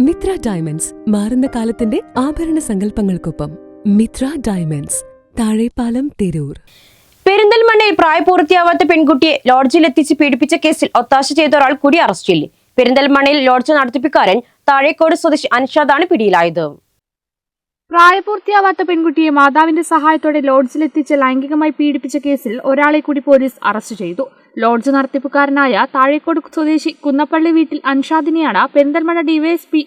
Mitra diamonds മാറുന്ന കാലത്തിന്റെ ആഭരണ സങ്കല്പങ്ങൾക്കൊപ്പം മിത്ര ഡയമണ്ട്സ് താഴെപ്പാലം തിരൂർ. പെരിന്തൽമണ്ണയിൽ പ്രായപൂർത്തിയാവാത്ത പെൺകുട്ടിയെ ലോഡ്ജിലെത്തിച്ച് പീഡിപ്പിച്ച കേസിൽ ഒത്താശ ചെയ്ത ഒരാൾ കൂടി അറസ്റ്റിൽ പെരിന്തൽമണ്ണയിൽ ലോഡ്ജ് നടത്തിപ്പിക്കാരൻ താഴേക്കോട് സ്വദേശി അൻഷാദാണ് പിടിയിലായത്. പ്രായപൂർത്തിയാവാത്ത പെൺകുട്ടിയെ മാതാവിന്റെ സഹായത്തോടെ ലോഡ്ജിലെത്തിച്ച് ലൈംഗികമായി പീഡിപ്പിച്ച കേസിൽ ഒരാളെ കൂടി പോലീസ് അറസ്റ്റ് ചെയ്തു. ലോഡ്ജ് നടത്തിപ്പുകാരനായ താഴേക്കോട് സ്വദേശി കുന്നപ്പള്ളി വീട്ടിൽ അൻഷാദിനെയാണ് Perinthalmanna D Y S P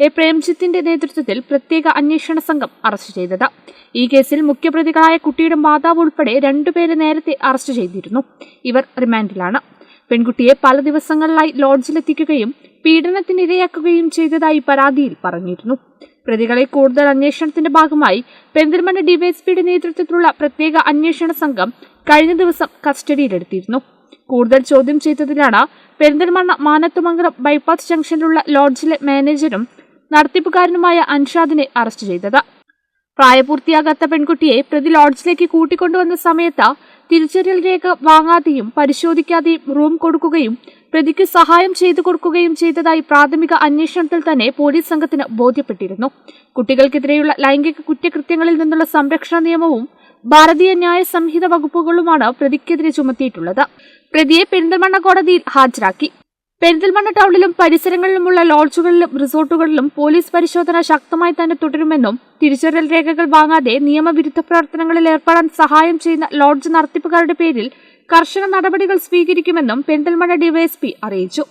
A പ്രേംജിത്തിന്റെ നേതൃത്വത്തിൽ പ്രത്യേക അന്വേഷണ സംഘം അറസ്റ്റ് ചെയ്തത്. ഈ കേസിൽ മുഖ്യപ്രതികളായ കുട്ടിയുടെ മാതാവ് ഉൾപ്പെടെ രണ്ടുപേരെ നേരത്തെ അറസ്റ്റ് ചെയ്തിരുന്നു. ഇവർ റിമാൻഡിലാണ്. പെൺകുട്ടിയെ പല ദിവസങ്ങളിലായി ലോഡ്ജിലെത്തിക്കുകയും പീഡനത്തിനിരയാക്കുകയും ചെയ്തതായി പരാതിയിൽ പറഞ്ഞിരുന്നു. പ്രതികളെ കൂടുതൽ അന്വേഷണത്തിന്റെ ഭാഗമായി പെരിന്തൽമണ്ണ ഡിവൈഎസ്പിയുടെ നേതൃത്വത്തിലുള്ള പ്രത്യേക അന്വേഷണ സംഘം കഴിഞ്ഞ ദിവസം കസ്റ്റഡിയിലെടുത്തിരുന്നു. കൂടുതൽ ചോദ്യം ചെയ്തതിലാണ് പെരിന്തൽമണ്ണ മാനത്തുമംഗലം ബൈപ്പാസ് ജംഗ്ഷനിലുള്ള ലോഡ്ജിലെ മാനേജരും നടത്തിപ്പുകാരനുമായ അൻഷാദിനെ അറസ്റ്റ് ചെയ്തത്. പ്രായപൂർത്തിയാകാത്ത പെൺകുട്ടിയെ പ്രതി ലോഡ്ജിലേക്ക് കൂട്ടിക്കൊണ്ടുവന്ന സമയത്ത് തിരിച്ചറിയൽ രേഖ വാങ്ങാതെയും പരിശോധിക്കാതെയും റൂം കൊടുക്കുകയും പ്രതിക്ക് സഹായം ചെയ്തു കൊടുക്കുകയും ചെയ്തതായി പ്രാഥമിക അന്വേഷണത്തിൽ തന്നെ പോലീസ് സംഘത്തിന് ബോധ്യപ്പെട്ടിരുന്നു. കുട്ടികൾക്കെതിരെയുള്ള ലൈംഗിക കുറ്റകൃത്യങ്ങളിൽ നിന്നുള്ള സംരക്ഷണ നിയമവും ഭാരതീയ ന്യായ സംഹിത വകുപ്പുകളുമാണ് പ്രതിക്കെതിരെ ചുമത്തിയിട്ടുള്ളത്. പ്രതിയെ പെരിന്തൽമണ്ണ കോടതിയിൽ ഹാജരാക്കി. പെരിന്തൽമണ്ണ ടൗണിലും പരിസരങ്ങളിലുമുള്ള ലോഡ്ജുകളിലും റിസോർട്ടുകളിലും പോലീസ് പരിശോധന ശക്തമായി തന്നെ തുടരുമെന്നും തിരിച്ചറിയൽ രേഖകൾ വാങ്ങാതെ നിയമവിരുദ്ധ പ്രവർത്തനങ്ങളിൽ ഏർപ്പെടാൻ സഹായം ചെയ്യുന്ന ലോഡ്ജ് നടത്തിപ്പുകാരുടെ പേരിൽ കർശന നടപടികൾ സ്വീകരിക്കുമെന്നും പെരിന്തൽമണ്ണ ഡിവൈഎസ്പി അറിയിച്ചു.